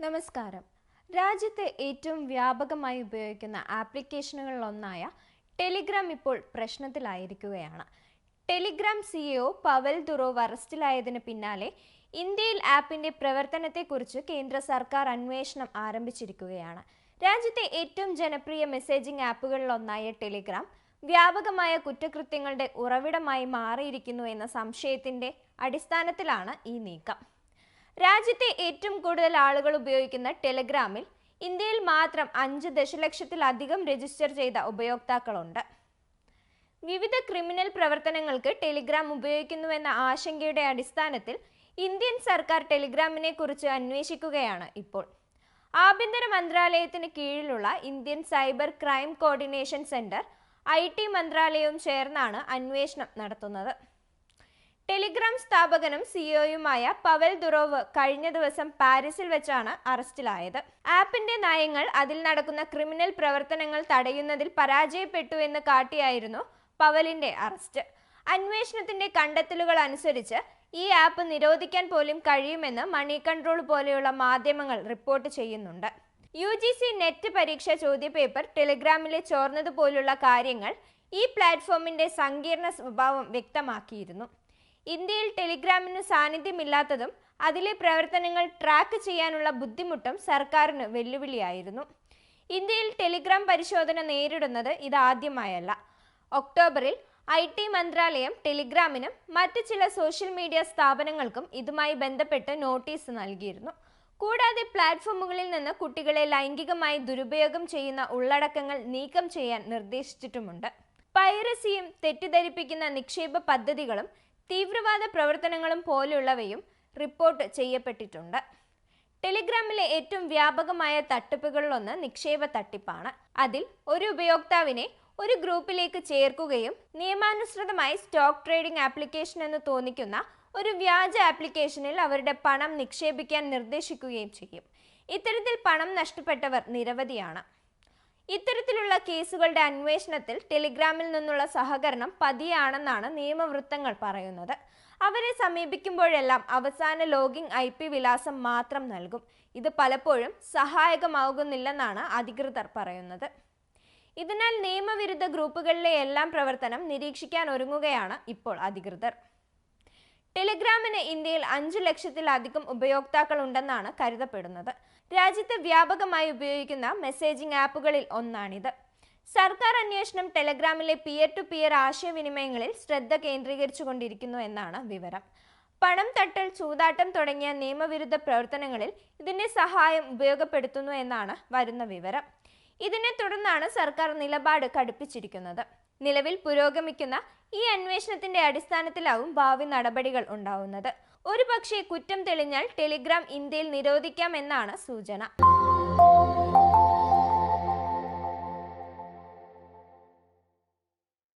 നമസ്കാരം. രാജ്യത്തെ ഏറ്റവും വ്യാപകമായി ഉപയോഗിക്കുന്ന ആപ്ലിക്കേഷനുകളിലൊന്നായ ടെലിഗ്രാം ഇപ്പോൾ പ്രശ്നത്തിലായിരിക്കുകയാണ്. ടെലിഗ്രാം സിഇഒ പവൽ ദുറോവ് അറസ്റ്റിലായതിന് പിന്നാലെ ഇന്ത്യയിൽ ആപ്പിന്റെ പ്രവർത്തനത്തെക്കുറിച്ച് കേന്ദ്ര സർക്കാർ അന്വേഷണം ആരംഭിച്ചിരിക്കുകയാണ്. രാജ്യത്തെ ഏറ്റവും ജനപ്രിയ മെസ്സേജിംഗ് ആപ്പുകളിലൊന്നായ ടെലിഗ്രാം വ്യാപകമായ കുറ്റകൃത്യങ്ങളുടെ ഉറവിടമായി മാറിയിരിക്കുന്നു എന്ന സംശയത്തിന്റെ അടിസ്ഥാനത്തിലാണ് ഈ നീക്കം. രാജ്യത്തെ ഏറ്റവും കൂടുതൽ ആളുകൾ ഉപയോഗിക്കുന്ന ടെലഗ്രാമിൽ ഇന്ത്യയിൽ മാത്രം അഞ്ച് ദശലക്ഷത്തിലധികം രജിസ്റ്റർ ചെയ്ത ഉപയോക്താക്കളുണ്ട്. വിവിധ ക്രിമിനൽ പ്രവർത്തനങ്ങൾക്ക് ടെലിഗ്രാം ഉപയോഗിക്കുന്നുവെന്ന ആശങ്കയുടെ അടിസ്ഥാനത്തിൽ ഇന്ത്യൻ സർക്കാർ ടെലിഗ്രാമിനെ കുറിച്ച് അന്വേഷിക്കുകയാണ് ഇപ്പോൾ. ആഭ്യന്തര മന്ത്രാലയത്തിന് കീഴിലുള്ള Indian cyber crime coordination centre I T മന്ത്രാലയവും ചേർന്നാണ് അന്വേഷണം നടത്തുന്നത്. ടെലിഗ്രാം സ്ഥാപകനും സിഇഒയുമായ പവൽ ദുറോവ് കഴിഞ്ഞ ദിവസം പാരീസിൽ വെച്ചാണ് അറസ്റ്റിലായത്. ആപ്പിന്റെ നയങ്ങൾ അതിൽ നടക്കുന്ന ക്രിമിനൽ പ്രവർത്തനങ്ങൾ തടയുന്നതിൽ പരാജയപ്പെട്ടു എന്ന് കാട്ടിയായിരുന്നു പവലിന്റെ അറസ്റ്റ്. അന്വേഷണത്തിന്റെ കണ്ടെത്തലുകൾ അനുസരിച്ച് ഈ ആപ്പ് നിരോധിക്കാൻ പോലും കഴിയുമെന്ന് മണി കൺട്രോൾ പോലെയുള്ള മാധ്യമങ്ങൾ റിപ്പോർട്ട് ചെയ്യുന്നുണ്ട്. യു ജി സി നെറ്റ് പരീക്ഷ ചോദ്യപേപ്പർ ടെലിഗ്രാമിലെ ചോർന്നതുപോലുള്ള കാര്യങ്ങൾ ഈ പ്ലാറ്റ്ഫോമിന്റെ സങ്കീർണ സ്വഭാവം വ്യക്തമാക്കിയിരുന്നു. ഇന്ത്യയിൽ ടെലിഗ്രാമിന് സാന്നിധ്യമില്ലാത്തതും അതിലെ പ്രവർത്തനങ്ങൾ ട്രാക്ക് ചെയ്യാനുള്ള ബുദ്ധിമുട്ടും സർക്കാരിന് വെല്ലുവിളിയായിരുന്നു. ഇന്ത്യയിൽ ടെലിഗ്രാം പരിശോധന നേരിടുന്നത് ഇതാദ്യമായല്ല. ഒക്ടോബറിൽ ഐ ടി മന്ത്രാലയം ടെലിഗ്രാമിനും മറ്റ് ചില സോഷ്യൽ മീഡിയ സ്ഥാപനങ്ങൾക്കും ഇതുമായി ബന്ധപ്പെട്ട് നോട്ടീസ് നൽകിയിരുന്നു. കൂടാതെ പ്ലാറ്റ്ഫോമുകളിൽ നിന്ന് കുട്ടികളെ ലൈംഗികമായി ദുരുപയോഗം ചെയ്യുന്ന ഉള്ളടക്കങ്ങൾ നീക്കം ചെയ്യാൻ നിർദ്ദേശിച്ചിട്ടുമുണ്ട്. പൈറസിയും തെറ്റിദ്ധരിപ്പിക്കുന്ന നിക്ഷേപ പദ്ധതികളും തീവ്രവാദ പ്രവർത്തനങ്ങളും പോലെയുള്ളവയും റിപ്പോർട്ട് ചെയ്യപ്പെട്ടിട്ടുണ്ട്. ടെലിഗ്രാമിലെ ഏറ്റവും വ്യാപകമായ തട്ടിപ്പുകളിലൊന്ന് നിക്ഷേപ തട്ടിപ്പാണ്. അതിൽ ഒരു ഉപയോക്താവിനെ ഒരു ഗ്രൂപ്പിലേക്ക് ചേർക്കുകയും നിയമാനുസൃതമായി സ്റ്റോക്ക് ട്രേഡിംഗ് ആപ്ലിക്കേഷൻ എന്ന് തോന്നിക്കുന്ന ഒരു വ്യാജ ആപ്ലിക്കേഷനിൽ അവരുടെ പണം നിക്ഷേപിക്കാൻ നിർദ്ദേശിക്കുകയും ചെയ്യും. ഇത്തരത്തിൽ പണം നഷ്ടപ്പെട്ടവർ നിരവധിയാണ്. ഇത്തരത്തിലുള്ള കേസുകളുടെ അന്വേഷണത്തിൽ ടെലിഗ്രാമിൽ നിന്നുള്ള സഹകരണം പതിയാണെന്നാണ് നിയമവൃത്തങ്ങൾ പറയുന്നത്. അവരെ സമീപിക്കുമ്പോഴെല്ലാം അവസാന ലോഗിംഗ് ഐ പി വിലാസം മാത്രം നൽകും. ഇത് പലപ്പോഴും സഹായകമാകുന്നില്ലെന്നാണ് അധികൃതർ പറയുന്നത്. ഇതിനാൽ നിയമവിരുദ്ധ ഗ്രൂപ്പുകളിലെ എല്ലാം പ്രവർത്തനം നിരീക്ഷിക്കാൻ ഒരുങ്ങുകയാണ് ഇപ്പോൾ അധികൃതർ. ടെലിഗ്രാമിന് ഇന്ത്യയിൽ അഞ്ചു ലക്ഷത്തിലധികം ഉപയോക്താക്കൾ ഉണ്ടെന്നാണ് കരുതപ്പെടുന്നത്. രാജ്യത്ത് വ്യാപകമായി ഉപയോഗിക്കുന്ന മെസ്സേജിംഗ് ആപ്പുകളിൽ ഒന്നാണിത്. സർക്കാർ അന്വേഷണം ടെലഗ്രാമിലെ പിയർ ടു പിയർ ആശയവിനിമയങ്ങളിൽ ശ്രദ്ധ കേന്ദ്രീകരിച്ചുകൊണ്ടിരിക്കുന്നു എന്നാണ് വിവരം. പണം തട്ടൽ ചൂതാട്ടം തുടങ്ങിയ നിയമവിരുദ്ധ പ്രവർത്തനങ്ങളിൽ ഇതിന്റെ സഹായം ഉപയോഗപ്പെടുത്തുന്നു എന്നാണ് വരുന്ന വിവരം. ഇതിനെ തുടർന്നാണ് സർക്കാർ നിലപാട് കടുപ്പിച്ചിരിക്കുന്നത്. നിലവിൽ പുരോഗമിക്കുന്ന ഈ അന്വേഷണത്തിന്റെ അടിസ്ഥാനത്തിലാവും ഭാവി നടപടികൾ ഉണ്ടാവുന്നത്. ഒരു പക്ഷേ കുറ്റം തെളിഞ്ഞാൽ ടെലിഗ്രാം ഇന്ത്യയിൽ നിരോധിക്കാം എന്നാണ് സൂചന.